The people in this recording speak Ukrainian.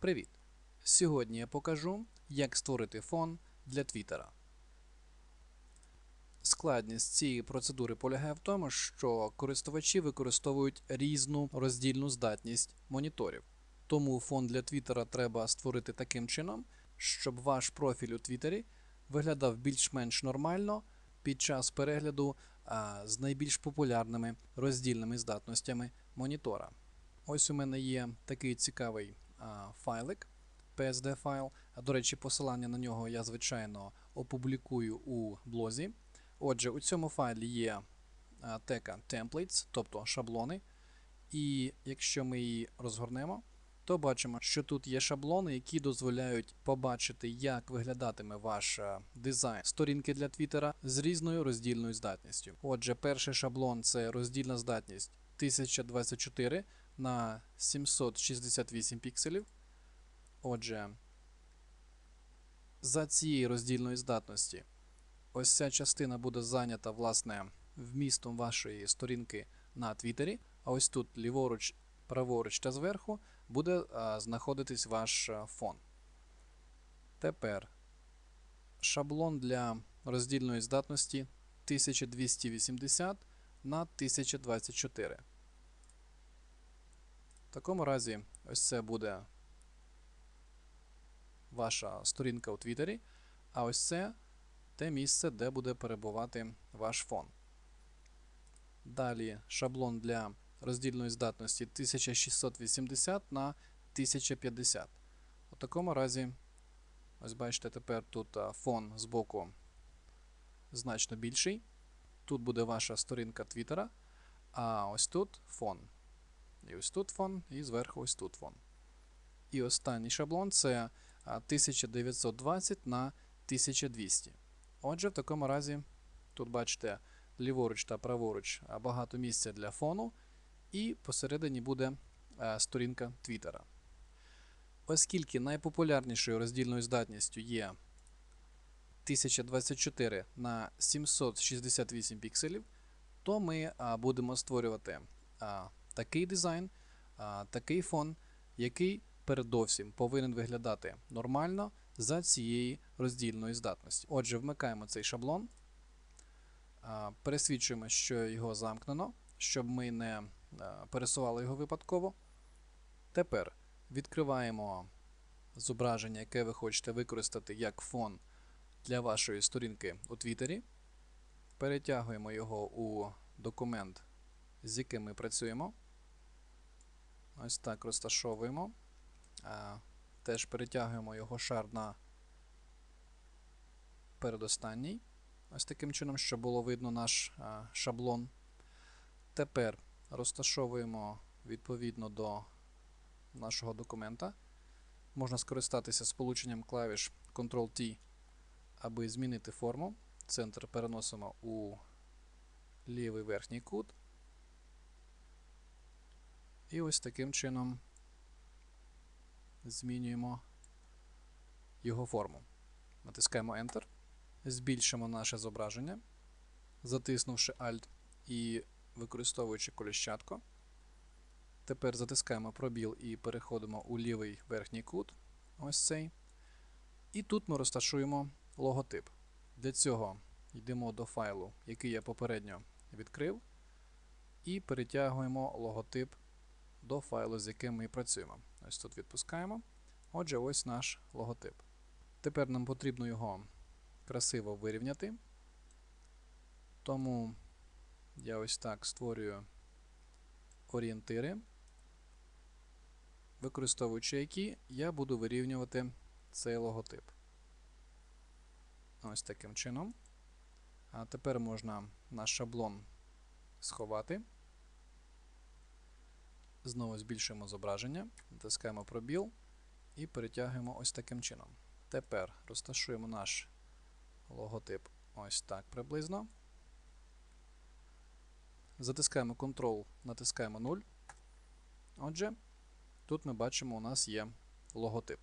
Привіт! Сьогодні я покажу, як створити фон для Твіттера. Складність цієї процедури полягає в тому, що користувачі використовують різну роздільну здатність моніторів. Тому фон для Твіттера треба створити таким чином, щоб ваш профіль у Твіттері виглядав більш-менш нормально під час перегляду а, з найбільш популярними роздільними здатностями монітора. Ось у мене є такий цікавий файлик, PSD файл. А, До речі, посилання на нього я, звичайно, опублікую у блозі. Отже, у цьому файлі є тека templates, тобто шаблони. І якщо ми її розгорнемо, то бачимо, що тут є шаблони, які дозволяють побачити, як виглядатиме ваш е, дизайн сторінки для Твіттера з різною роздільною здатністю. Отже, перший шаблон це роздільна здатність 1024 на 768 пікселів. Отже, за цією роздільної здатності, ось ця частина буде зайнята власне вмістом вашої сторінки на Твіттері. А ось тут ліворуч, праворуч та зверху буде а, знаходитись ваш фон. Тепер шаблон для роздільної здатності 1280 на 1024. В такому разі, ось це буде ваша сторінка у Твіттері, а ось це те місце, де буде перебувати ваш фон. Далі шаблон для роздільної здатності 1680 на 1050. У такому разі, ось бачите, тепер тут фон з боку значно більший. Тут буде ваша сторінка Твіттера, а ось тут фон. І ось тут фон, і зверху ось тут фон. І останній шаблон це 1920 на 1200. Отже, в такому разі, тут бачите, ліворуч та праворуч багато місця для фону, і посередині буде сторінка Твіттера. Оскільки найпопулярнішою роздільною здатністю є 1024 на 768 пікселів, то ми будемо створювати такий дизайн, такий фон, який передовсім повинен виглядати нормально за цієї роздільної здатності. Отже, вмикаємо цей шаблон, пересвідчуємо, що його замкнено, щоб ми не пересували його випадково. Тепер відкриваємо зображення, яке ви хочете використати як фон для вашої сторінки у Твіттері. Перетягуємо його у документ, з яким ми працюємо. Ось так розташовуємо. Теж перетягуємо його шар на передостанній. Ось таким чином, щоб було видно наш шаблон. Тепер розташовуємо відповідно до нашого документа. Можна скористатися сполученням клавіш Ctrl-T, аби змінити форму. Центр переносимо у лівий верхній кут. І ось таким чином змінюємо його форму. Натискаємо Enter, збільшимо наше зображення, затиснувши Alt і використовуючи коліщатку. Тепер затискаємо пробіл і переходимо у лівий верхній кут. Ось цей. І тут ми розташуємо логотип. Для цього йдемо до файлу, який я попередньо відкрив, і перетягуємо логотип до файлу, з яким ми працюємо. Ось тут відпускаємо. Отже, ось наш логотип. Тепер нам потрібно його красиво вирівняти. Тому я ось так створюю орієнтири, використовуючи які я буду вирівнювати цей логотип. Ось таким чином. А тепер можна наш шаблон сховати. Знову збільшуємо зображення, натискаємо пробіл і перетягуємо ось таким чином. Тепер розташуємо наш логотип ось так приблизно. Затискаємо Ctrl, натискаємо 0. Отже, тут ми бачимо, у нас є логотип.